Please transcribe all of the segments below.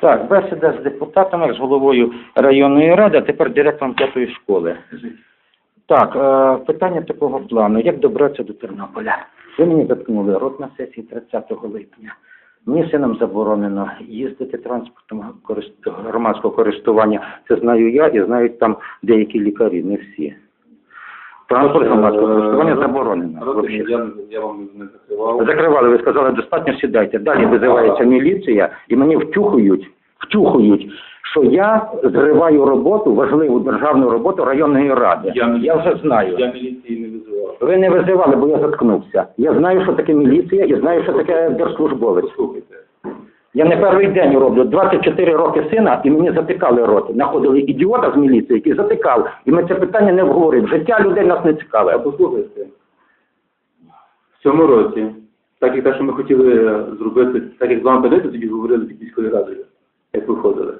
Так, бесіда з депутатами, з головою районної ради, а тепер директором п'ятої школи. Так, е, питання такого плану. Як добратися до Тернополя? Ви мені заткнули рот на сесії 30 липня. Мені сином заборонено їздити транспортом громадського користування. Це знаю я і знають там деякі лікарі, не всі. Транспорт громадського користування заборонено. Розумію, я, я вам не закривав. Закривали, ви сказали, достатньо сідайте. Далі визивається міліція і мені втюхують, втюхують, що я зриваю роботу, важливу державну роботу районної ради. Я я вже знаю. Я міліції не визивав. Ви не визивали, бо я заткнувся. Я знаю, що таке міліція і знаю, що таке держслужбовець. Послухайте. Я не перший день роблю. 24 роки сина, і мені затикали рот. Находили ідіота з міліції, який затикав. І ми це питання не обговорив. Життя людей нас не А цікаве. послухайте. В цьому році, так як те, що ми хотіли зробити, так як з вами пам'ятаєте, тоді говорили під міською радою, як виходили.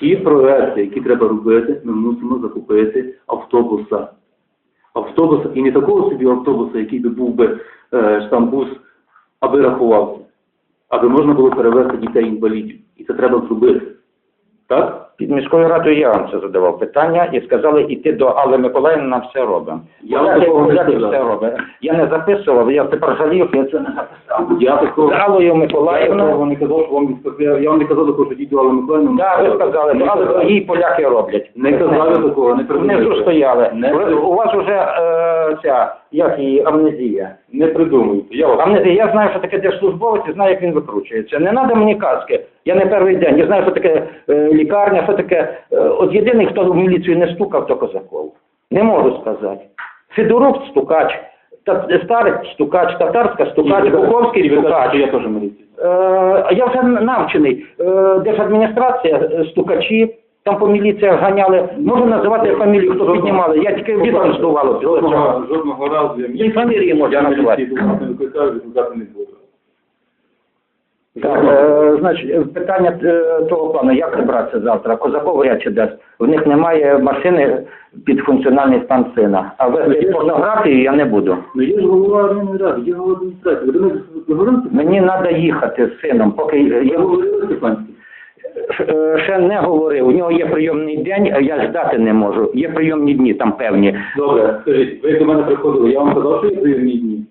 Ті проекти, які треба робити, ми мусимо закупити автобуса. Автобуса, і не такого собі автобуса, який би був би е, штамбус, аби рахувався, аби можна було перевезти дітей-інвалідів. І це треба зробити. Так? Під міською радою я вам це задавав питання і сказали йти до Алли Миколаївни, нам все робимо. Я Поляки- такого не сказав. все робить. Я не записував, я тепер жалію, що я це не записав. Я такого... З Аллою Я Миколаївною, вам не казав, що вам сказав. Я вам не казав такого, що діти Алла Миколаївна. да, ви сказали, Не але казав. її поляки роблять. Не казали такого, не придумайте. Внизу стояли. Не Ви- у вас вже е, ця, як її, амнезія. Не придумуйте. Я вас... Амнезія, я знаю, що таке держслужбовець і знаю, як він викручується. Не треба мені казки. Я не перший день. Я знаю, що таке е, лікарня, що таке. Е, от єдиний, хто в міліцію не стукав, то Козаков. Не можу сказати. Федорук стукач, та, старець стукач, татарська стукач, Буковський стукач. я теж міліція. Е, я вже навчений. Е, держадміністрація, стукачі, там по міліціях ганяли. Можу називати фамілію, хто піднімали. Я тільки вітром здувало. Жодного, разу я фамілії можу Я на називати. міліції думав, не викликаю, викликати не буду. Так, е, значить, питання е, того плану, як прибратися завтра? Козаков речі дасть. В них немає машини під функціональний стан сина. А вести порнографію я не буду. Ну є ж голова районної ради, є голова адміністрації. Ви до них говорили? Мені треба їхати з сином, поки Я е, ще не говорив. У нього є прийомний день, а я ждати не можу. Є прийомні дні там певні. Добре, скажіть, ви до мене приходили, я вам казав, що є прийомні дні?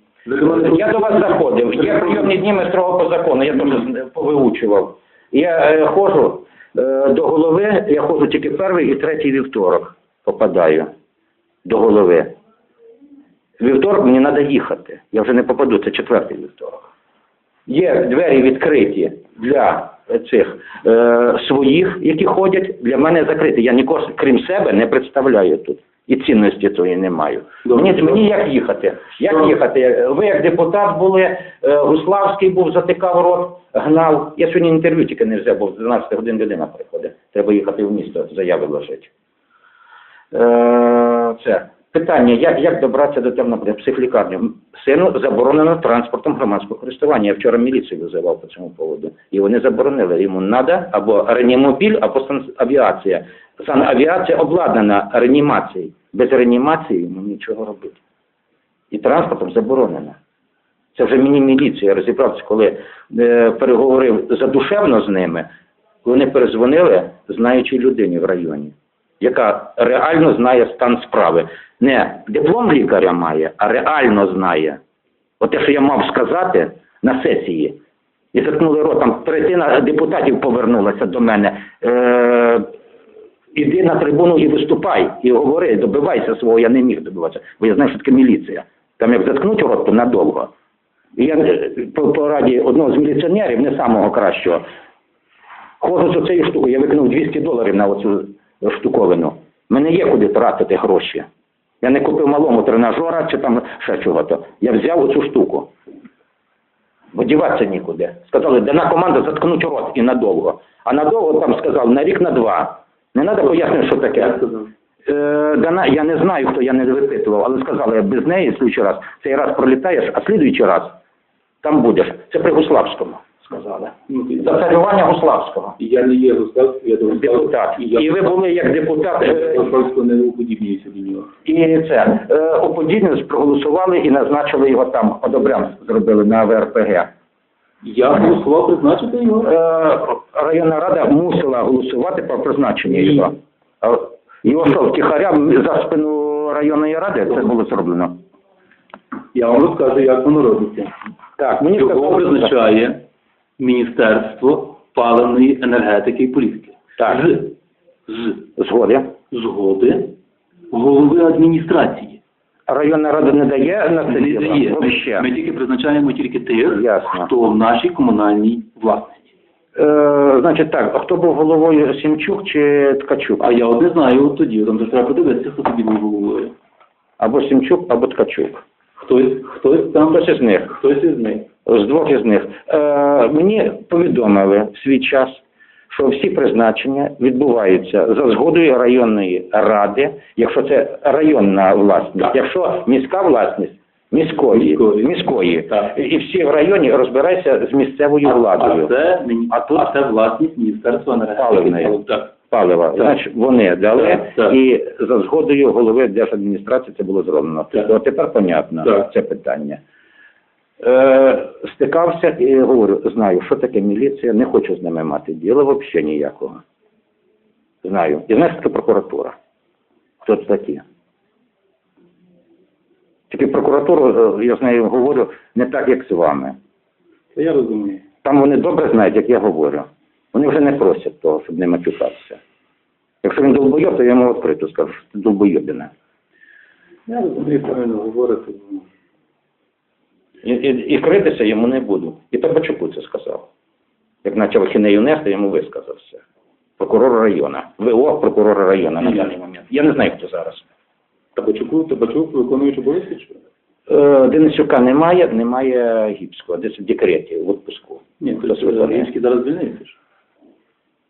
Я до вас заходив. Є прийомні дні ми строго по закону, я теж повиучував. Я е, ходжу е, до голови, я ходжу тільки перший і третій вівторок попадаю до голови. Вівторок мені треба їхати. Я вже не попаду, це четвертий вівторок. Є двері відкриті для цих е, своїх, які ходять, для мене закриті. Я нікого, крім себе, не представляю тут. І цінності тої не маю. Добре. Мені, мені як їхати? Як Добре. їхати? Ви як депутат були, Руславський Гуславський був, затикав рот, гнав. Я сьогодні інтерв'ю тільки не взяв, бо в 12 годин людина приходить. Треба їхати в місто, заяви вложити. Е, це питання, як, як добратися до Тернополя, психлікарню. Сину заборонено транспортом громадського користування. Я вчора міліцію визивав по цьому поводу. І вони заборонили. Йому треба або реанімобіль, або санавіація. Санавіація обладнана реанімацією. Без реанімації йому нічого робити. І транспортом заборонено. Це вже мені міліція розібрався, коли е, переговорив задушевно з ними, вони перезвонили знаючій людині в районі, яка реально знає стан справи. Не диплом лікаря має, а реально знає. От те, що я мав сказати на сесії, і заткнули рот, третина депутатів повернулася до мене. Е, іди на трибуну і виступай, і говори, добивайся свого, я не міг добиватися, бо я знаю, що таке міліція. Там як заткнуть рот, то надовго. І я е, по, по раді одного з міліціонерів, не самого кращого, ходжу з цією штукою, я викинув 200 доларів на оцю штуковину. Мене є куди тратити гроші. Я не купив малому тренажера чи там ще чого-то. Я взяв оцю штуку. Бо діватися нікуди. Сказали, дана команда заткнуть рот і надовго. А надовго там сказали на рік, на два. Не треба пояснити, що таке. Е, дана, я не знаю, хто я не випитував, але сказали, без неї слідчий раз, цей раз пролітаєш, а слідуючий раз там будеш. Це при Гуславському, сказали. Ну, За царювання Гуславського. Я не є Густавський, я до Депутат. І ви були як депутат. е, Густавського не уподібнююся до нього. І це е, оподібність проголосували і назначили його там, одобрям зробили на ВРПГ. Я голосував призначити його. Е, районна рада мусила голосувати про призначення його. Його що, втіхаря за спину районної ради це було зроблено? Я вам розкажу, як воно робиться. Так, мені Його сказали, призначає Міністерство паливної енергетики і політики. Так. З, з згоди. згоди голови адміністрації. Районна рада не дає на це Не дає. Вообще. Ми тільки призначаємо тільки тих, Ясно. хто в нашій комунальній власності. Е, значить так, а хто був головою Сімчук чи Ткачук? А я от не знаю от тоді, там треба подивитися, хто тоді був головою. Або Сімчук, або Ткачук. Хтось, хтось там, Хтось із них. хтось із них. З двох із них. Е, мені повідомили в свій час, що всі призначення відбуваються за згодою районної ради, якщо це районна власність, Так. якщо міська власність міської, Міської. міської. Так. І всі в районі розбираються з місцевою владою. А це, А тут- а це власність Міністерства енергетики. Так. палива. Так. Значить, вони дали, Так, і за згодою голови держадміністрації це було зроблено. Так. Тепер понятно Так. це питання. Е, стикався і говорю, знаю, що таке міліція, не хочу з ними мати діла взагалі ніякого. Знаю. І знаєш, що таке прокуратура. Хто це такі? Тільки прокуратуру, е, я з нею говорю, не так, як з вами. Це я розумію. Там вони добре знають, як я говорю. Вони вже не просять того, щоб не матюкатися. Якщо він долбойоб, то я йому відкрито скажу, що ти долбойобіна. Я розумію, правильно говорити. Ну. І, і, і критися йому не буду. І Табачуку це сказав. Як почав хінею нести, йому висказався. Прокурор району. ВО прокурора району на даний момент. Я не знаю, хто зараз. Табачуку, Табачук, виконуючи обов'язки? Е, Денисюка немає, немає Гіпського, десь в декреті, в відпуску. Ні. Римський зараз звільнився. ж.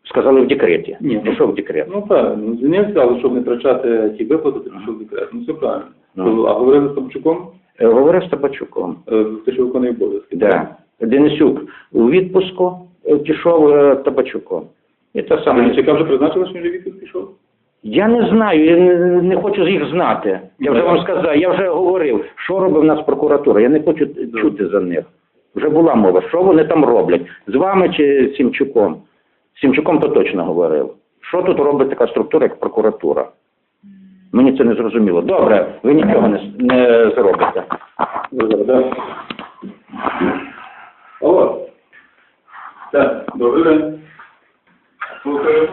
Сказали в декреті. Ні. Пішов в декрет. Ну правильно, ну, звільнився, але щоб не втрачати ті виплати, то пішов в декрет. Ну все правильно. Ну. А говорили з Табачуком, Говорив з Табачуком. е, те, що виконує обов'язки. Да. Денисюк у відпуску е, пішов е, Табачуком. І те А саме. Денисюка вже призначили, що він відпуск пішов? Я не знаю, я не, не хочу їх знати. Я вже вам сказав, я вже говорив, що робить в нас прокуратура. Я не хочу чути за них. Вже була мова, що вони там роблять. З вами чи з Сімчуком? З Сімчуком то точно говорив. Що тут робить така структура, як прокуратура? Мені це не зрозуміло. Добре, ви нічого не, не зробите. Добре, да. Алло. Так, добре. Слухаю.